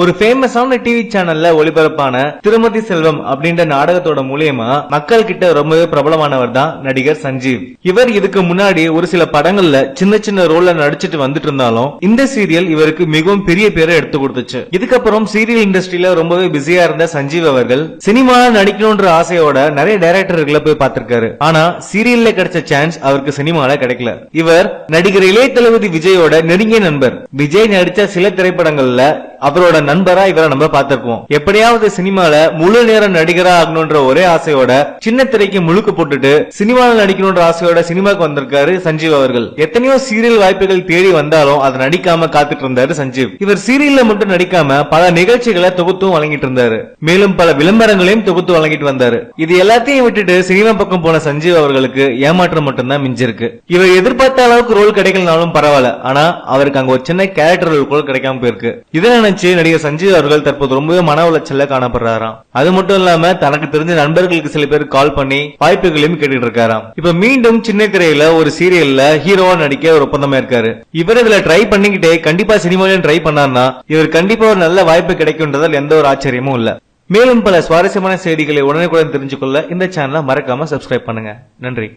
ஒரு ஃபேமஸான டிவி சேனல்ல ஒளிபரப்பான திருமதி செல்வம் அப்படின்ற நாடகத்தோட மூலியமா மக்கள் கிட்ட ரொம்பவே பிரபலமானவர் தான் நடிகர் சஞ்சீவ். இவர் இதுக்கு முன்னாடி ஒரு சில படங்கள்ல சின்ன சின்ன ரோல்ல நடிச்சிட்டு வந்துட்டு இருந்தாலும் இந்த சீரியல் இவருக்கு மிகவும் பெரிய பேரை எடுத்து கொடுத்துச்சு. இதுக்கப்புறம் சீரியல் இண்டஸ்ட்ரியில ரொம்பவே பிஸியா இருந்த சஞ்சீவ் அவர்கள் சினிமா நடிக்கணும்ன்ற ஆசையோட நிறைய டைரக்டர்களை போய் பார்த்திருக்காரு. ஆனா சீரியல்ல கிடைச்ச சான்ஸ் அவருக்கு சினிமால கிடைக்கல. இவர் நடிகர் இளைய தளபதி விஜயோட நெருங்கிய நண்பர். விஜய் நடிச்ச சில திரைப்படங்கள்ல அவரோட நண்பரா இவரை நம்ம பார்த்திருக்கோம் எப்படியாவது சினிமால முழு நேரம் நடிகரா ஆகணும்ன்ற ஒரே ஆசையோட சின்ன திரைக்கு முழுக்க போட்டுட்டு சினிமால நடிக்கணும்ன்ற ஆசையோட சினிமாக்கு வந்திருக்காரு சஞ்சீவ் அவர்கள். எத்தனையோ சீரியல் வாய்ப்புகள் தேடி வந்தாலும் அதை நடிக்காம காத்துட்டு இருந்தாரு சஞ்சீவ். இவர் சீரியல்ல மட்டும் நடிக்காம பல நிகழ்ச்சிகளை தொகுத்தும் வழங்கிட்டு இருந்தாரு. மேலும் பல விளம்பரங்களையும் தொகுத்து வழங்கிட்டு வந்தாரு. இது எல்லாத்தையும் விட்டுட்டு சினிமா பக்கம் போன சஞ்சீவ் அவர்களுக்கு ஏமாற்றம் மட்டும்தான் மிஞ்சிருக்கு. இவர் எதிர்பார்த்த அளவுக்கு ரோல் கிடைக்கலனாலும் பரவாயில்ல. ஆனா அவருக்கு அங்க ஒரு சின்ன கேரக்டர் ரோல் கூட கிடைக்காம போயிருக்கு. இதை நினைச்சு நடிகர் சஞ்சீவ் அவர்கள் தற்போது ரொம்பவே மன உளைச்சல்ல காணப்படுறாராம். அது மட்டும் இல்லாம தனக்கு தெரிஞ்ச நண்பர்களுக்கு சில பேர் கால் பண்ணி வாய்ப்புகளையும் கேட்டுட்டு இருக்காராம். இப்ப மீண்டும் சின்ன திரையில ஒரு சீரியல்ல ஹீரோவா நடிக்க ஒரு ஒப்பந்தமா இருக்காரு. இவர் இதுல ட்ரை பண்ணிக்கிட்டே கண்டிப்பா சினிமாலையும் ட்ரை பண்ணார்னா இவர் கண்டிப்பா ஒரு நல்ல வாய்ப்பு கிடைக்கும்ன்றதால் எந்த ஒரு ஆச்சரியமும் இல்ல. மேலும் பல சுவாரஸ்யமான செய்திகளை உடனுக்குடன் தெரிஞ்சுக்கொள்ள இந்த சேனலை மறக்காம சப்ஸ்கிரைப் பண்ணுங்க. நன்றி.